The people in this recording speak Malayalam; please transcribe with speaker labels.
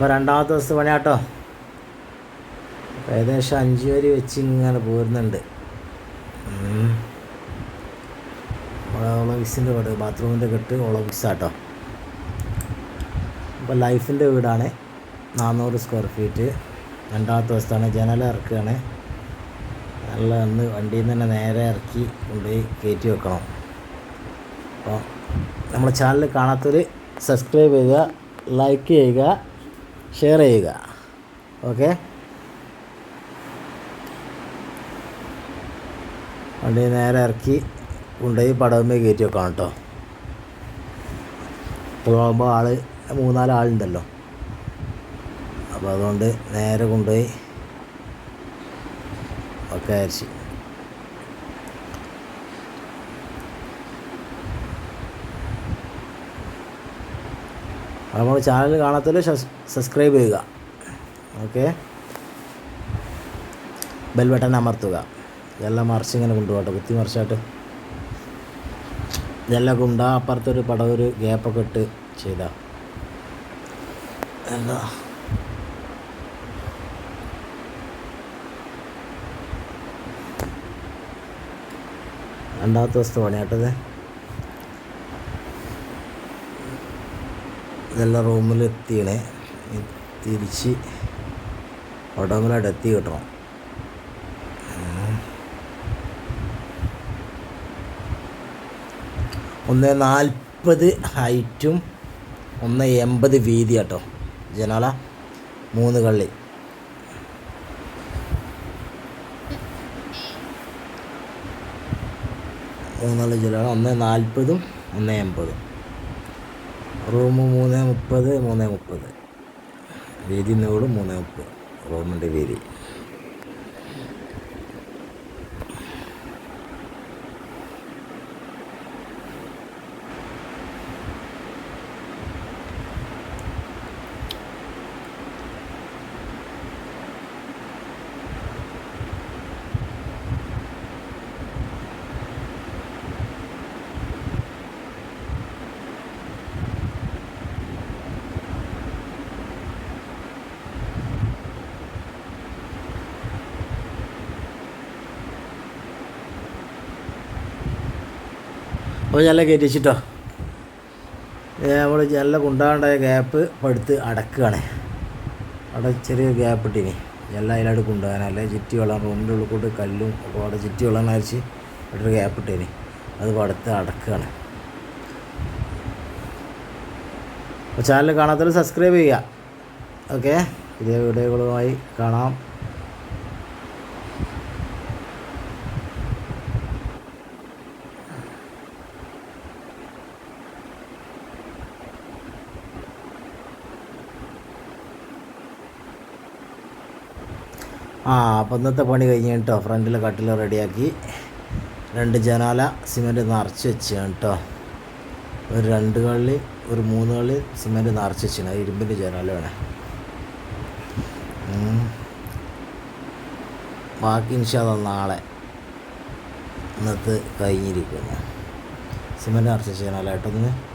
Speaker 1: അപ്പോൾ രണ്ടാമത്തെ ദിവസത്തെ പണിയാട്ടോ. ഏകദേശം അഞ്ച് വരി വെച്ച് ഇങ്ങനെ പോരുന്നുണ്ട്. ഒളവിക്സിന്റെ വീട് ബാത്റൂമിന്റെ കെട്ട് ഒളവിക്സാട്ടോ അപ്പോൾ ലൈഫിന്റെ വീടാണ്. നാനൂറ് സ്ക്വയർ ഫീറ്റ്. രണ്ടാമത്തെ ദിവസത്താണ് ജനൽ ഇറക്കുകയാണ് നല്ല ഒന്ന് വണ്ടിയിൽ നിന്ന് തന്നെ നേരെ ഇറക്കി കൊണ്ടുപോയി കയറ്റി വെക്കണം. അപ്പോൾ നമ്മുടെ ചാനൽ കാണാത്തവർ സബ്സ്ക്രൈബ് ചെയ്യുക ലൈക്ക് ചെയ്യുക. ഷെയർ ചെയ്യുക. ഓക്കെ? വണ്ടി നേരെ ഇറക്കി കൊണ്ടുപോയി പടവുമേ കയറ്റി വെക്കാം കേട്ടോ. ഇപ്പോഴാകുമ്പോൾ ആൾ മൂന്നാൽ ആളുണ്ടല്ലോ. അപ്പോൾ അതുകൊണ്ട് നേരെ കൊണ്ടുപോയി ഒക്കെ അയച്ചു നമ്മൾ ചാനൽ കാണാത്തവർ സബ്സ്ക്രൈബ് ചെയ്യുക. ഓക്കെ ബെൽ ബട്ടൺ അമർത്തുക. ഇതെല്ലാം മറിച്ച് ഇങ്ങനെ കൊണ്ടുപോകട്ടെ കുത്തി മറിച്ചായിട്ട്. ഇതെല്ലാം കൊണ്ടാ അപ്പുറത്തൊരു പടവൊരു ഗ്യാപ്പൊക്കെ ഇട്ട് ചെയ്ത. രണ്ടാമത്തെ ദിവസത്തെ പണിയാട്ടത് ഇതെല്ലാം റൂമിൽ എത്തിയണേ. തിരിച്ച് ഒടമിലായിട്ട് എത്തി കിട്ടണം ഒന്ന് നാൽപ്പത് ഹൈറ്റും ഒന്ന് എൺപത് വീതി കേട്ടോ. ജനാല മൂന്ന് കള്ളി. മൂന്നാൽ ജനാല. ഒന്ന് നാൽപ്പതും ഒന്ന് എൺപതും. റൂം മൂന്ന് മുപ്പത് മൂന്ന് മുപ്പത്. വീതി നൂറ് മൂന്ന് മുപ്പത്. റൂമിന്റെ വീതി. അപ്പോൾ ജനല കയറ്റി വെച്ചിട്ടോ നമ്മൾ ജനല കൊണ്ടാണ്ടായ ഗ്യാപ്പ് പടുത്ത് അടക്കുകയാണ് അവിടെ ചെറിയ ഗ്യാപ്പ് ഇട്ടിനി. ജനല അതിലായിട്ട് കൊണ്ടുപോകാൻ അല്ലെ ചുറ്റി വെള്ളം റൂമിന്റെ ഉള്ളിൽ കൂട്ട് കല്ലും ഒക്കെ അവിടെ ചുറ്റി വെള്ളം നരച്ച് അവിടെ ഗ്യാപ്പ് ഇട്ടേനി. അത് പടുത്ത് അടക്കുകയാണ് അപ്പോൾ ചാനൽ കാണാത്തവർ സബ്സ്ക്രൈബ് ചെയ്യുക. ഓക്കെ പുതിയ വീഡിയോകളുമായി കാണാം. ആ അപ്പം ഇന്നത്തെ പണി കഴിഞ്ഞ് കേട്ടോ. ഫ്രണ്ടിൽ കട്ടിൽ റെഡിയാക്കി. രണ്ട് ജനാല സിമെന്റ് നിറച്ച് വെച്ച് കേട്ടോ. ഒരു രണ്ട് കള്ളി ഒരു മൂന്ന് കള്ളി സിമെന്റ് നിറച്ച് വെച്ചാണ്. ഇരുമ്പിന്റെ ജനാല വേണേ. ബാക്കി ഇൻഷാദ നാളെ ഇന്നത്തെ കഴിഞ്ഞിരിക്കുന്നു. സിമെന്റ് നിറച്ച് വെച്ച് ജനാല കേട്ടോ ഒന്ന്